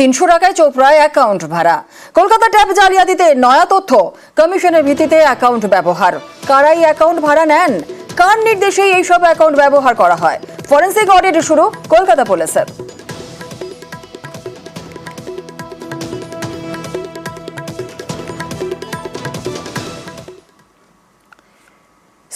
তিনশো টাকায় চোপড়ায় অ্যাকাউন্ট ভাড়া। কলকাতা ট্যাব জালিয়াতিতে নয়া তথ্য, কমিশনের ভিত্তিতে অ্যাকাউন্ট ব্যবহার। কারাই অ্যাকাউন্ট ভাড়া নেন? কার নির্দেশে এইসব অ্যাকাউন্ট ব্যবহার করা হয়? ফরেন্সিক অডিট শুরু কলকাতা পুলিশের।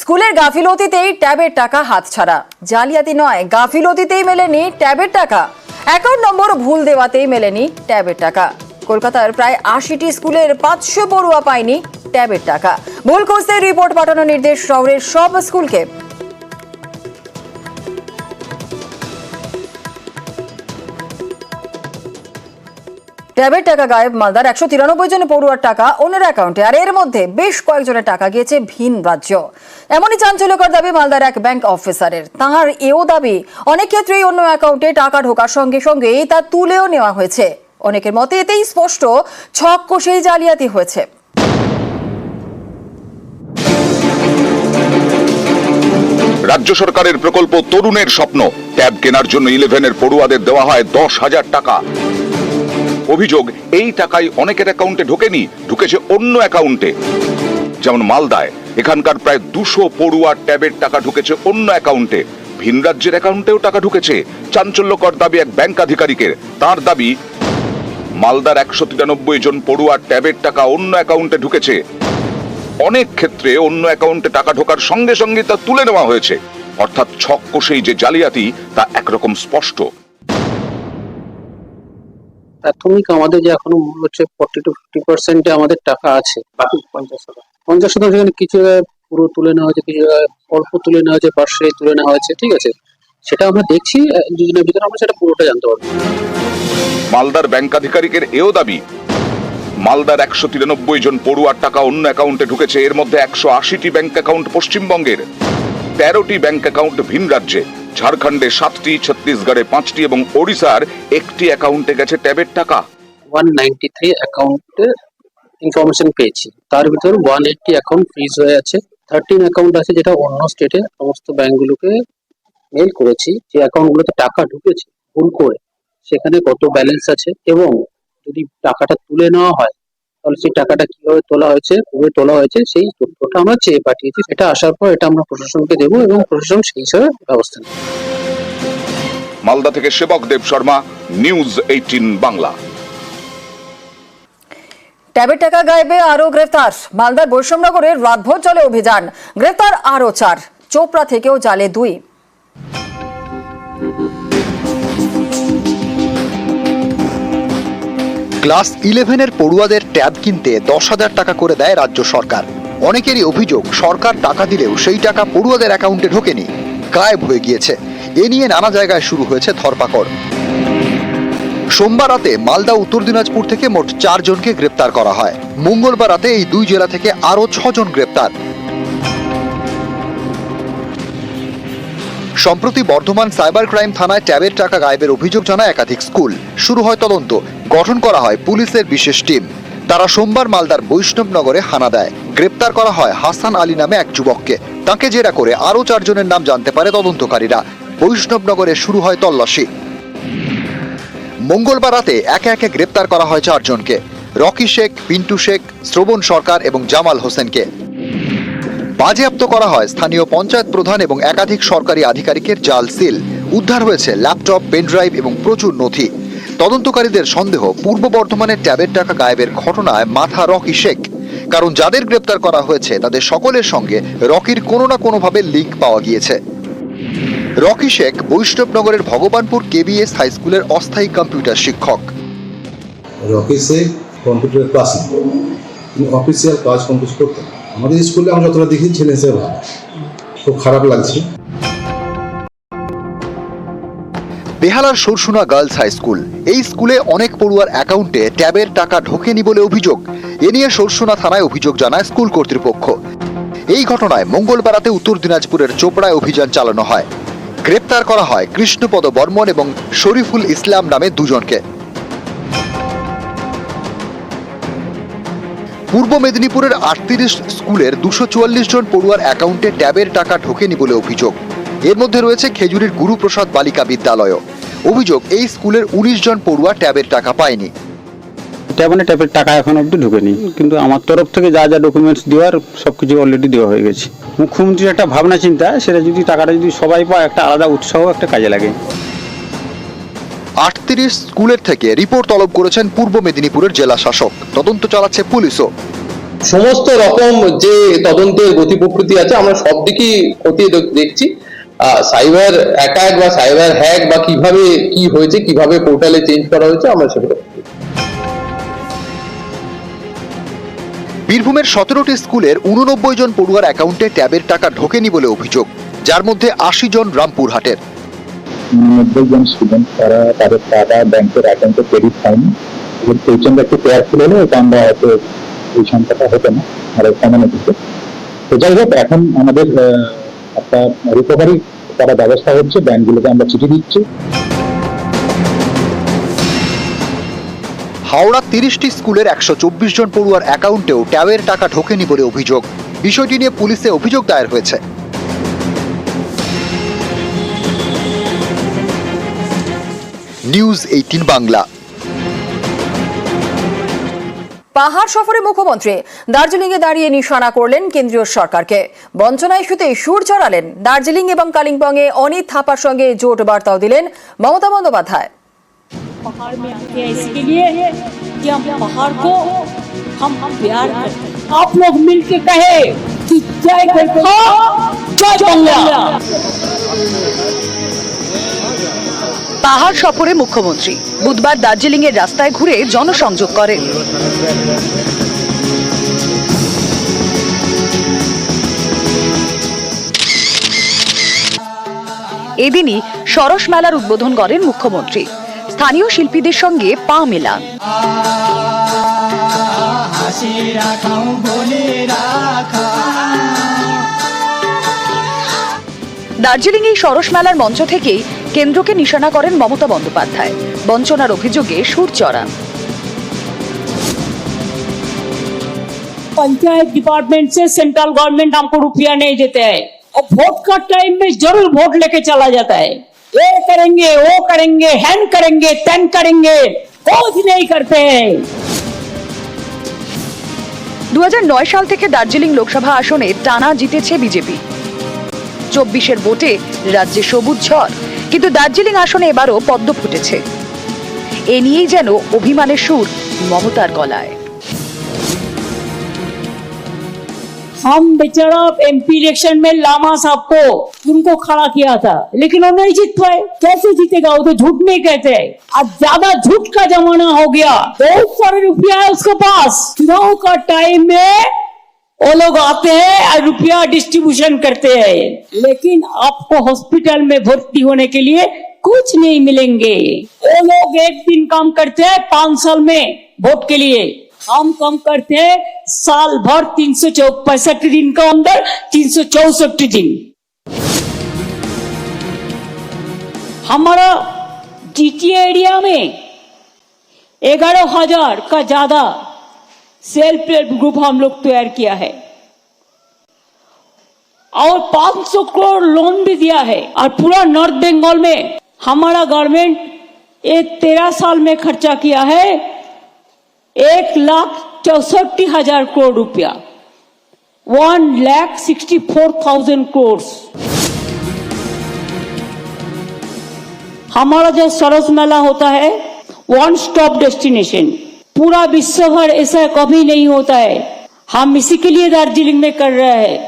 স্কুলের গাফিলতিতেই ট্যাবের টাকা হাতছাড়া। জালিয়াতি নয়, গাফিলতিতেই মেলেনি ট্যাবের টাকা। অ্যাকাউন্ট নম্বর ভুল দেওয়াতেই মেলেনি ট্যাবের টাকা। কলকাতার প্রায় আশিটি স্কুলের পাঁচশো পড়ুয়া পায়নি ট্যাবের টাকা। ভুল কোর্সের রিপোর্ট পাঠানোর নির্দেশ শহরের সব স্কুলকে। ট্যাবের টাকা গায়েব মালদার একশো তিরানব্বই জন পড়ুয়ার টাকা অন্যের অ্যাকাউন্টে আর এর মধ্যে বেশ কয়েকজনের টাকা গিয়েছে ভিন রাজ্য। এমনই চাঞ্চল্যকর দাবি মালদার এক ব্যাংক অফিসারের তাঁর এও দাবি, অনেক ক্ষেত্রেই অন্য অ্যাকাউন্টে টাকা ঢোকার সঙ্গে সঙ্গেই তা তুলেও নেওয়া হয়েছে। অনেকের মতে এতেই স্পষ্ট, ছক কষেই জালিয়াতি হয়েছে। রাজ্য সরকারের প্রকল্প তরুণের স্বপ্ন। ট্যাব কেনার জন্য ইলেভেনের পড়ুয়াদের দেওয়া হয় দশ হাজার টাকা। অভিযোগ, এই টাকাই অনেকের অ্যাকাউন্টে ঢোকেনি, ঢুকেছে অন্য অ্যাকাউন্টে যেমন মালদায়, এখানকার প্রায় দুশো পড়ুয়ার ট্যাবের টাকা ঢুকেছে অন্য অ্যাকাউন্টে ভিন রাজ্যের অ্যাকাউন্টেও টাকা ঢুকেছে। চাঞ্চল্যকর দাবি এক ব্যাংক আধিকারিকের। তার দাবি, মালদার একশো তিরানব্বই জন পড়ুয়ার ট্যাবের টাকা অন্য অ্যাকাউন্টে ঢুকেছে। অনেক ক্ষেত্রে অন্য অ্যাকাউন্টে টাকা ঢোকার সঙ্গে সঙ্গে তা তুলে নেওয়া হয়েছে। অর্থাৎ ছক কষেই যে জালিয়াতি, তা একরকম স্পষ্ট। প্রাথমিক আমাদের যে এখনও মূল হচ্ছে ফর্টি টু ফিফটি পার্সেন্টে আমাদের টাকা আছে। বাকি পঞ্চাশ শতাংশ পঞ্চাশ শতাংশ এখানে কিছু জায়গায় পুরো তুলে নেওয়া হয়েছে কিছু জায়গায় অল্প তুলে নেওয়া হয়েছে পার্শ্বে তুলে নেওয়া হয়েছে ঠিক আছে? সেটা আমরা দেখছি দুদিনের ভিতরে আমরা সেটা পুরোটা জানতে পারব। মালদার ব্যাংক আধিকারিকের এও দাবি মালদার একশো তিরানব্বই জন পড়ুয়ার টাকা অন্য অ্যাকাউন্টে ঢুকেছে এর মধ্যে একশো আশিটি ব্যাংক অ্যাকাউন্ট পশ্চিমবঙ্গের তেরোটি ব্যাংক অ্যাকাউন্ট ভিন রাজ্যে। ঝাড়খণ্ডে সাতটি, ছত্তিশগড়ে পাঁচটি এবং ওড়িশার একটি অ্যাকাউন্টে গেছে ট্যাবের টাকা। ওয়ান নাইনটি থ্রি অ্যাকাউন্টে ইনফরমেশন পেয়েছি। তার ভিতর ওয়ান এইটটি অ্যাকাউন্ট ফ্রিজ হয়ে আছে। থার্টিন অ্যাকাউন্ট আছে যেটা অন্য স্টেটে সমস্ত ব্যাংকগুলোকে মেল করেছি। যে অ্যাকাউন্টগুলোতে টাকা ঢুকেছে ভুল করে, সেখানে কত ব্যালেন্স আছে এবং যদি টাকাটা তুলে নেওয়া হয় তাহলে সেই টাকাটা কীভাবে তোলা হয়েছে কবে তোলা হয়েছে সেই তথ্যটা আমরা চেয়ে পাঠিয়েছি। এটা আসার পর এটা আমরা প্রশাসনকে দেবো এবং প্রশাসন সেই হিসাবে ব্যবস্থা নেবে। মালদা থেকে সেবক দেব শর্মা নিউজ এইটিন বাংলা। ট্যাবের টাকা গায়েবে আরও গ্রেফতার। মালদার বৈষম্যনগরে রাতভর চলে অভিযান। গ্রেফতার আরও চার। চোপড়া থেকেও জালে দুই। ক্লাস ইলেভেনের পড়ুয়াদের ট্যাব কিনতে দশ হাজার টাকা করে দেয় রাজ্য সরকার। অনেকেরই অভিযোগ, সরকার টাকা দিলেও সেই টাকা পড়ুয়াদের অ্যাকাউন্টে ঢোকেনি। গায়েব হয়ে গিয়েছে। এ নিয়ে নানা জায়গায় শুরু হয়েছে ধরপাকড়। সোমবার রাতে মালদা, উত্তর দিনাজপুর থেকে মোট চারজনকে গ্রেপ্তার করা হয়। মঙ্গলবার রাতে এই দুই জেলা থেকে আরও ছজন গ্রেপ্তার। সম্প্রতি বর্ধমান সাইবার ক্রাইম থানায় ট্যাবের টাকা গায়েবের অভিযোগ জানায় একাধিক স্কুল। শুরু হয় তদন্ত। গঠন করা হয় পুলিশের বিশেষ টিম। তারা সোমবার মালদার বৈষ্ণবনগরে হানা দেয়। গ্রেপ্তার করা হয় হাসান আলী নামে এক যুবককে। তাকে জেরা করে আরও চারজনের নাম জানতে পারে তদন্তকারীরা। বৈষ্ণবনগরে শুরু হয় তল্লাশি। মঙ্গলবার রাতে একে একে গ্রেপ্তার করা হয় চারজনকে। রকি শেখ, পিন্টু শেখ, শ্রবণ সরকার এবং জামাল হোসেনকে। বাজেয়াপ্ত করা হয় স্থানীয় পঞ্চায়েত প্রধান এবং একাধিক সরকারি আধিকারিকের জাল সিল। উদ্ধার হয়েছে ল্যাপটপ, পেনড্রাইভ এবং প্রচুর নথি। তদন্তকারীদের সন্দেহ পূর্ব বর্ধমানের ট্যাবের টাকা গায়েবের ঘটনায় মাথা রকি শেখ। কারণ যাদের গ্রেপ্তার করা হয়েছে, তাদের সকলের সঙ্গে রকির কোনো না কোনোভাবে লিঙ্ক পাওয়া গিয়েছে। রকি শেখ বৈষ্ণবনগরের ভগবানপুর কেবিএস হাই স্কুলের অস্থায়ী কম্পিউটার শিক্ষক। রকি শেখ কম্পিউটারের ক্লাস তিনি অফিসিয়াল কাজ কম্পিউজ করতেন। আমাদের স্কুলে আমরা যতটা দেখি ছেলে হিসেবে খুব খারাপ লাগছে। বেহালার সরসুনা গার্লস হাই স্কুল। এই স্কুলে অনেক পড়ুয়ার অ্যাকাউন্টে ট্যাবের টাকা ঢোকেনি বলে অভিযোগ। এ নিয়ে সরসুনা থানায় অভিযোগ জানায় স্কুল কর্তৃপক্ষ। এই ঘটনায় মঙ্গলবার রাতে উত্তর দিনাজপুরের চোপড়ায় অভিযান চালানো হয়। গ্রেপ্তার করা হয় কৃষ্ণপদ বর্মন এবং শরীফুল ইসলাম নামে দুজনকে। পূর্ব মেদিনীপুরের আটত্রিশ স্কুলের দুশো চুয়াল্লিশ জন পড়ুয়ার অ্যাকাউন্টে ট্যাবের টাকা ঢোকেনি বলে অভিযোগ। এর মধ্যে রয়েছে খেজুরির গুরুপ্রসাদ বালিকা বিদ্যালয়ও। অভিযোগ এই স্কুলের উনিশ জন পড়ুয়া ট্যাবের টাকা পায়নি। ট্যাব মানে ট্যাবের টাকা এখন অবধি ঢুকেনি। কিন্তু আমার তরফ থেকে যা যা ডকুমেন্টস দেওয়ার সব কিছু অলরেডি দেওয়া হয়ে গেছে। মুখ্যমন্ত্রীর একটা ভাবনা চিন্তা সেটা যদি টাকাটা যদি সবাই পায় একটা আলাদা উৎসাহ একটা কাজে লাগে। আটত্রিশ স্কুলের থেকে রিপোর্ট তলব করেছেন পূর্ব মেদিনীপুরের জেলা শাসক। তদন্ত চালাচ্ছে পুলিশও। সমস্ত রকম যে তদন্তের গতি প্রকৃতি আছে আমরা সব দিকেই খতিয়ে দেখ- দেখছি। সাইবার অ্যাটাক বা সাইবার হ্যাক বা কীভাবে কি হয়েছে কীভাবে পোর্টালে চেঞ্জ করা হয়েছে আমরা সেগুলো বীরভূমের সতেরোটি স্কুলের উননব্বই জন পড়ুয়ার অ্যাকাউন্টে ট্যাবের টাকা ঢোকেনি বলে অভিযোগ যার মধ্যে আশি জন রামপুরহাটের। নব্বই জন স্টুডেন্ট তারা তাদের টাকা ব্যাংকের অ্যাকাউন্টে ক্রেডিট পায়নি। সেই জন্য একটু কেয়ারফুল হলে এটা আমরা হয়তো এই সংখ্যাটা হতো না আর কমানো দিতে তো যাই হোক এখন আমাদের রিকভারি করার ব্যবস্থা হচ্ছে, ব্যাংকগুলোকে আমরা চিঠি দিচ্ছি। হাওড়া তিরিশটি স্কুলের একশো চব্বিশ জন পড়ুয়ার অ্যাকাউন্টেও ট্যাবের টাকা ঢোকেনি বলে অভিযোগ। বিষয়টি নিয়ে পুলিশে অভিযোগ দায়ের হয়েছে। News eighteen Bangla. পাহাড় সফরে মুখ্যমন্ত্রী দার্জিলিংয়ে দাঁড়িয়ে নিশানা করলেন কেন্দ্রীয় সরকারকে বঞ্চনা ইস্যুতে সুর চড়ালেন দার্জিলিং এবং কালিম্পংয়ে অনিত থাপার সঙ্গে জোট বার্তাও দিলেন মমতা বন্দ্যোপাধ্যায় पहाड़ में आते हैं इसके लिए कि हम पहाड़ को हम प्यार करते हैं आप लोग मिलके कहे कि जय गलखा जय बंगला পাহাড় সফরে মুখ্যমন্ত্রী। বুধবার দার্জিলিং এর রাস্তায় ঘুরে জনসংযোগ করেন। এদিনই সরস মেলার উদ্বোধন করেন মুখ্যমন্ত্রী। স্থানীয় শিল্পীদের সঙ্গে পা মেলান। দার্জিলিং এই সরস মেলার মঞ্চ থেকেই কেন্দ্রকে নিশানা করেন মমতা বন্দ্যোপাধ্যায় বঞ্চনার অভিযোগে সুর চড়ান पंचायत डिपार्टमेंट से सेंट्रल गवर्नमेंट हमको रुपया नहीं देते हैं और वोट का टाइम में जरूर वोट लेके चला जाता है ये करेंगे वो करेंगे हैन करेंगे तेन करेंगे कुछ नहीं करते हैं দু সাল থেকে দার্জিলিং লোকসভা আসনে টানা জিতেছে বিজেপি চব্বিশের ভোটে রাজ্যে সবুজ ঝড় কিন্তু দার্জিলিং আসনে এবারও পদ্ম ফুটেছে এ নিয়েই যেন অভিমানের সুর মমতার গলায় हम बेचारा एमपी इलेक्शन में लामा साहब को उनको खड़ा किया था लेकिन वो नहीं जीत पाए कैसे जीतेगा वो तो झूठ नहीं कहते हैं अब ज्यादा झूठ का जमाना हो गया बहुत सारे रुपया है उसके पास चुनाव का टाइम में वो लोग आते हैं और रुपया डिस्ट्रीब्यूशन करते हैं। लेकिन आपको हॉस्पिटल में भर्ती होने के लिए कुछ नहीं मिलेंगे। वो लोग एक दिन काम करते हैं पाँच साल में वोट के लिए। हम कम करते हैं साल भर तीन सौ पैंसठ दिन का अंदर, तीन सौ चौसठ दिन। हमारा जीटीए एरिया में ग्यारह हज़ार का ज़्यादा सेल्फ हेल्प ग्रुप हम लोग तैयार किया है। और 500 करोड़ लोन भी दिया है। और पूरा नॉर्थ बंगाल में हमारा गवर्नमेंट ये तेरह साल में खर्चा किया है। एक लाख चौसठ हज़ार करोड़ रुपया। One lakh sixty four thousand crore हमारा जो सरस मेला होता है वन स्टॉप डेस्टिनेशन पूरा विश्व भर ऐसा कभी नहीं होता है। हम इसी के लिए दार्जिलिंग में कर रहे हैं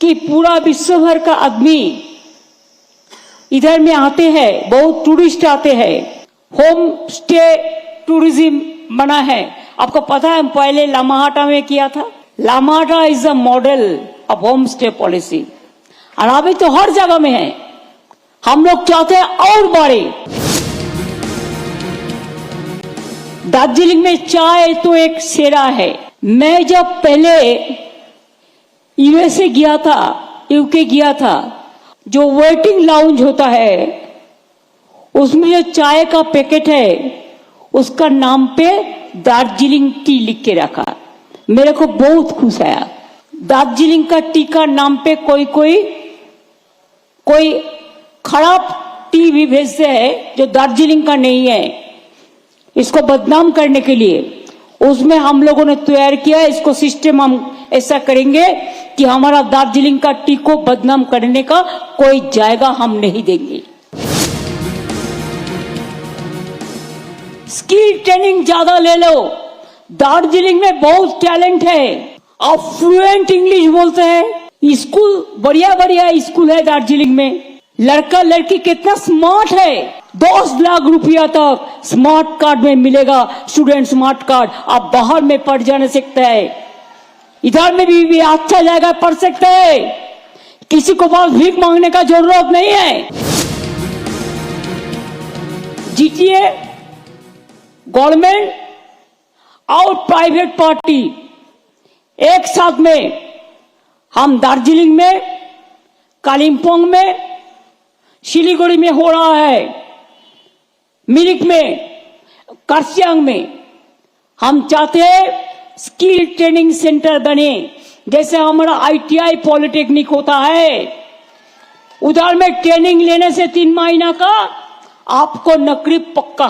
कि पूरा विश्व भर का आदमी इधर में आते हैं, बहुत टूरिस्ट आते हैं। होम स्टे टूरिज़्म बना है। आपको पता है पहले लामाहाटा में किया था। Lamahatta is a model of home stay policy और अभी तो हर जगह में है। हम लोग चाहते हैं और बढ़े। दार्जिलिंग में चाय तो एक सेरा है। मैं जब पहले यूएसए गया था यूके गया था, जो वेटिंग लाउंज होता है, उसमें जो चाय का पैकेट है, उसका नाम पे दार्जिलिंग टी लिख के रखा। मेरे को बहुत खुश आया। दार्जिलिंग का टी का नाम पे कोई कोई कोई खराब टी भी भेजते हैं, जो दार्जिलिंग का नहीं है। इसको बदनाम करने के लिए। उसमें हम लोगों ने तैयार किया, इसको सिस्टम हम ऐसा करेंगे कि हमारा दार्जिलिंग का टी को बदनाम करने का कोई जायगा हम नहीं देंगे। स्किल ट्रेनिंग ज़्यादा ले लो। दार्जिलिंग में बहुत टैलेंट है। आप फ्लुएंट इंग्लिश बोलते हैं। स्कूल बढ़िया बढ़िया स्कूल है दार्जिलिंग में। लड़का लड़की कितना स्मार्ट है। दस लाख रुपया तक स्मार्ट कार्ड में मिलेगा स्टूडेंट स्मार्ट कार्ड आप बाहर में पढ़ जाने सकते हैं। इधर में भी, भी अच्छा जगह पढ़ सकते हैं। किसी को पास भीख मांगने का ज़रूरत नहीं है। जीटीए गवर्नमेंट और प्राइवेट पार्टी एक साथ में हम दार्जिलिंग में कालिम्पोंग में सिलीगुड़ी में हो रहा है। मिरिक में, करसियांग में, हम चाहते हैं स्किल ट्रेनिंग सेंटर बने। जैसे हमारा आईटीआई पॉलिटेक्निक होता है, उधर में ट्रेनिंग लेने से तीन महीना का आपको नौकरी पक्का।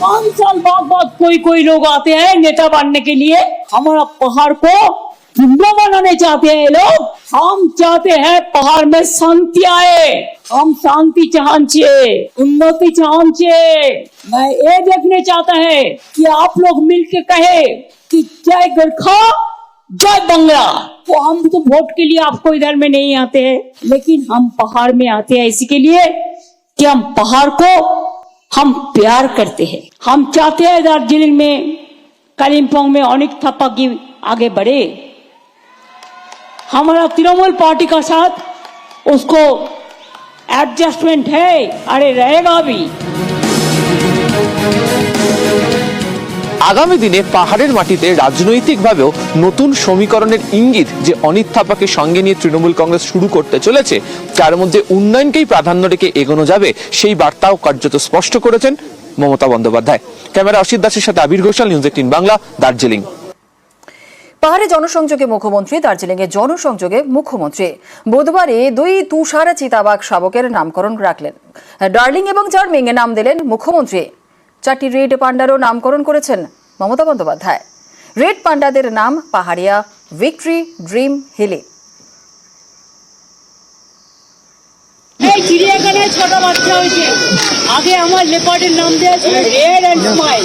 पाँच साल बाद बाद कोई कोई लोग आते हैं नेता बनने के लिए। हमारा पहाड़ को ज़िंदा बनाने चाहते हैं, लोग, हम चाहते हैं पहाड़ में शांति आए। हम शांति चाहछे उन्नति चाहछे मैं ये देखने चाहता है कि आप लोग मिलके कहे कि जय गरखा, जय बंगला। तो हम तो वोट के लिए आपको इधर में नहीं आते हैं, लेकिन हम पहाड़ में आते हैं इसी के लिए कि हम पहाड़ को हम प्यार करते हैं। हम चाहते हैं दार्जिलिंग में, कालिम्पोंग में अनेक थप्पा की आगे बढ़े। हमारा तृणमूल पार्टी का साथ उसको एडजस्टमेंट है अरे रहेगा भी আগামী দিনে পাহাড়ের মাটিতে রাজনৈতিকভাবেও নতুন সমীকরণের ইঙ্গিত যে অনিত থাপাকে সঙ্গে নিয়ে তৃণমূল কংগ্রেস শুরু করতে চলেছে তার মধ্যে উন্নয়নকেই প্রাধান্য রেখে এগোনো যাবে সেই বার্তাও কার্যত স্পষ্ট করেছেন মমতা বন্দ্যোপাধ্যায় ক্যামেরা অসিত দাসের সাথে আবির ঘোষাল নিউজ এইটিন বাংলা দার্জিলিং পাহাড়ে জনসংযোগে মুখ্যমন্ত্রী, দার্জিলিংয়ে জনসংযোগে মুখ্যমন্ত্রী। বুধবারে দুই তুষার চিতাবাঘ শাবকের নামকরণ রাখলেন। ডার্লিং এবং চার্মিং এ নাম দিলেন মুখ্যমন্ত্রী। চারটি রেড পান্ডারও নামকরণ করেছেন মমতা বন্দ্যোপাধ্যায়। রেড পান্ডাদের নাম পাহাড়িয়া, ভিক্টরি, ড্রিম হিলি। এই চিড়িয়াখানায় ছোট বাচ্চা হয়েছে। আগে আমার লেপার্ডের নাম দেওয়া ছিল রেড অ্যান্ড স্মাইল।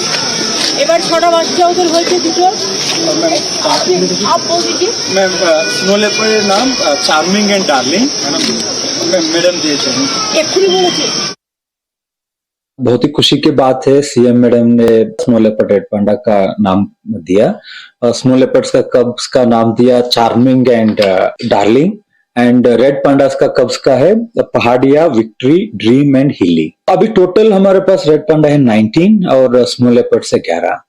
এবার ছোট বাচ্চা ওদের হয়েছে দুটো আপনি- আপ বল दीजिए मैम स्नो लेपर्ड नाम चार्मिंग एंड डार्लिंग मैडम दिए हैं এক্ষুনি বলেছে बहुत ही खुशी की बात है सीएम मैडम ने स्नो लेपर्ड रेड पांडा का नाम दिया और स्नो लेपर्ड्स का कब्स का नाम दिया charming and darling and red pandas का कब्स का है Pahadiya victory dream and hilly अभी टोटल हमारे पास रेड पांडा है 19 और स्नो लेपर्ड से 11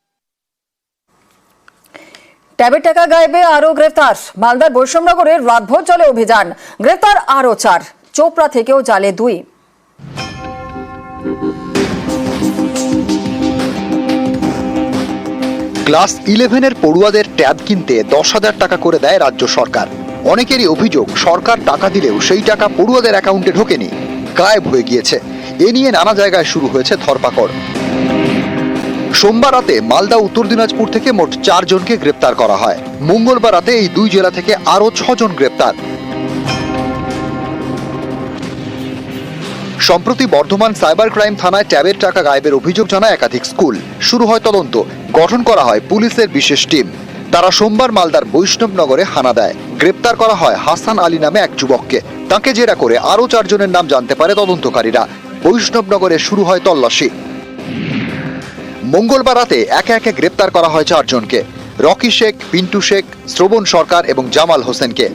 ট্যাবের টাকা গায়েবে আরও গ্রেফতার মালদার বৈষম্যনগরে রাতভর চলে অভিযান গ্রেফতার আরও চার চোপড়া থেকেও জালে দুই ক্লাস ইলেভেনের পড়ুয়াদের ট্যাব কিনতে দশ হাজার টাকা করে দেয় রাজ্য সরকার অনেকেরই অভিযোগ, সরকার টাকা দিলেও সেই টাকা পড়ুয়াদের অ্যাকাউন্টে ঢোকেনি। গায়েব হয়ে গিয়েছে। এ নিয়ে নানা জায়গায় শুরু হয়েছে ধরপাকড়। সোমবার রাতে মালদা, উত্তর দিনাজপুর থেকে মোট চারজনকে গ্রেপ্তার করা হয়। মঙ্গলবার রাতে এই দুই জেলা থেকে আরও ছজন গ্রেপ্তার। সম্প্রতি বর্ধমান সাইবার ক্রাইম থানায় ট্যাবের টাকা গায়েবের অভিযোগ জানায় একাধিক স্কুল। শুরু হয় তদন্ত। গঠন করা হয় পুলিশের বিশেষ টিম। তারা সোমবার মালদার বৈষ্ণবনগরে হানা দেয়। গ্রেপ্তার করা হয় হাসান আলী নামে এক যুবককে। তাকে জেরা করে আরও চারজনের নাম জানতে পারে তদন্তকারীরা। বৈষ্ণবনগরে শুরু হয় তল্লাশি। মঙ্গলবার রাতে একে একে গ্রেপ্তার করা হয় চারজনকে। রকি শেখ, পিন্টু শেখ, শ্রবণ সরকার এবং জামাল হোসেনকে।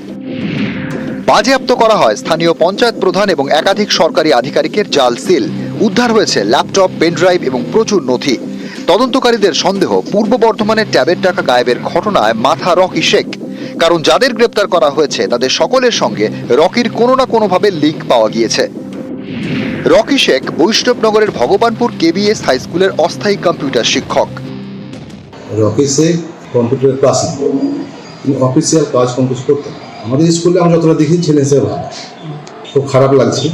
বাজেয়াপ্ত করা হয় স্থানীয় পঞ্চায়েত প্রধান এবং একাধিক সরকারি আধিকারিকের জাল সিল। উদ্ধার হয়েছে ল্যাপটপ, পেনড্রাইভ এবং প্রচুর নথি। তদন্তকারীদের সন্দেহ, পূর্ব বর্ধমানের ট্যাবের টাকা গায়েবের ঘটনায় মাথা রকি শেখ। কারণ যাদের গ্রেপ্তার করা হয়েছে, তাদের সকলের সঙ্গে রকির কোনো না কোনোভাবে লিঙ্ক পাওয়া গিয়েছে। রকি শেখ বৈষ্ণবনগরের ভগবানপুর কেবিএস হাই স্কুলের অস্থায়ী কম্পিউটার শিক্ষক। রকি সে কম্পিউটারের ক্লাস অফিসিয়াল কাজ কিছু করতেন। আমাদের স্কুলে আমরা যতটা দেখি ছিলেন সে ভালো খুব খারাপ লাগছে।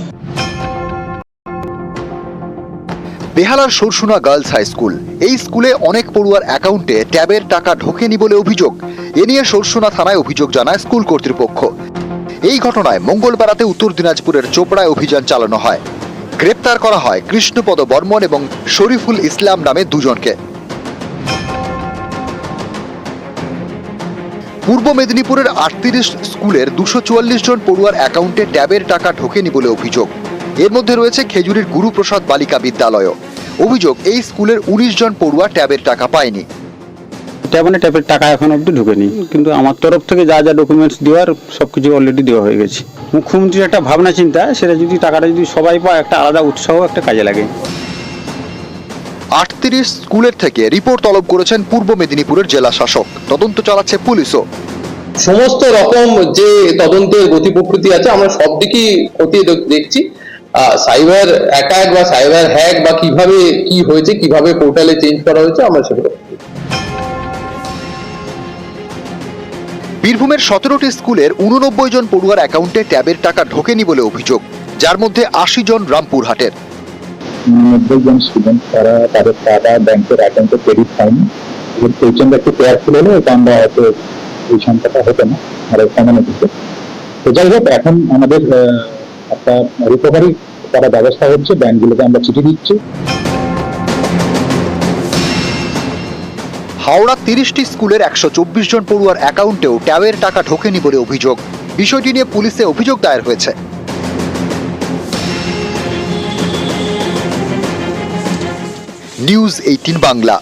বেহালার সরসুনা গার্লস হাই স্কুল। এই স্কুলে অনেক পড়ুয়ার অ্যাকাউন্টে ট্যাবের টাকা ঢোকেনি বলে অভিযোগ। এ নিয়ে সরসুনা থানায় অভিযোগ জানায় স্কুল কর্তৃপক্ষ। এই ঘটনায় মঙ্গলবার রাতে উত্তর দিনাজপুরের চোপড়ায় অভিযান চালানো হয়। গ্রেপ্তার করা হয় কৃষ্ণপদ বর্মন এবং শরীফুল ইসলাম নামে দুজনকে। পূর্ব মেদিনীপুরের আটত্রিশ স্কুলের দুশো জন পড়ুয়ার অ্যাকাউন্টে ট্যাবের টাকা ঢোকেনি বলে অভিযোগ। এর মধ্যে রয়েছে খেজুরির গুরুপ্রসাদ বালিকা বিদ্যালয় অভিযোগ এই স্কুলের উনিশ জন পড়ুয়া ট্যাবের টাকা পায়নি। ট্যাব মানে ট্যাবের টাকা এখন অব্দি ঢুকেনি। কিন্তু আমার তরফ থেকে যা যা ডকুমেন্টস দেওয়ার সব কিছু অলরেডি দেওয়া হয়ে গেছে। মুখ্যমন্ত্রীর একটা ভাবনা চিন্তা সেটা যদি টাকাটা যদি সবাই পায় একটা আলাদা উৎসাহ একটা কাজে লাগে। আটত্রিশ স্কুলের থেকে রিপোর্ট তলব করেছেন পূর্ব মেদিনীপুরের জেলা শাসক। তদন্ত চালাচ্ছে পুলিশও। সমস্ত রকম যে তদন্তের গতি প্রকৃতি আছে আমরা সব দিকই খতিয়ে দেখছি। সাইবার অ্যাটাক বা সাইবার হ্যাক বা কীভাবে কি হয়েছে কীভাবে পোর্টালে চেঞ্জ করা হয়েছে আমরা সেগুলো বীরভূমের সতেরোটি স্কুলের উননব্বই জন পড়ুয়ার অ্যাকাউন্টে ট্যাবের টাকা ঢোকেনি বলে অভিযোগ যার মধ্যে আশি জন রামপুরহাটের। নব্বই জন স্টুডেন্ট তারা তাদের টাকা ব্যাংকের অ্যাকাউন্টে ক্রেডিট পায়নি। পেছনটা একটু কেয়ারফুল হলে আমরা হয়তো এই সংখ্যাটা হতো না আরও কমানো দিতে তো যাই হোক এখন আমাদের আহ, একটা রিকভারি করার ব্যবস্থা হচ্ছে, ব্যাংকগুলোকে আমরা চিঠি দিচ্ছি। হাওড়া তিরিশটি স্কুলের একশো চব্বিশ জন পড়ুয়ার অ্যাকাউন্টেও ট্যাবের টাকা ঢোকেনি বলে অভিযোগ। বিষয়টি নিয়ে পুলিশে অভিযোগ দায়ের হয়েছে। News eighteen Bangla.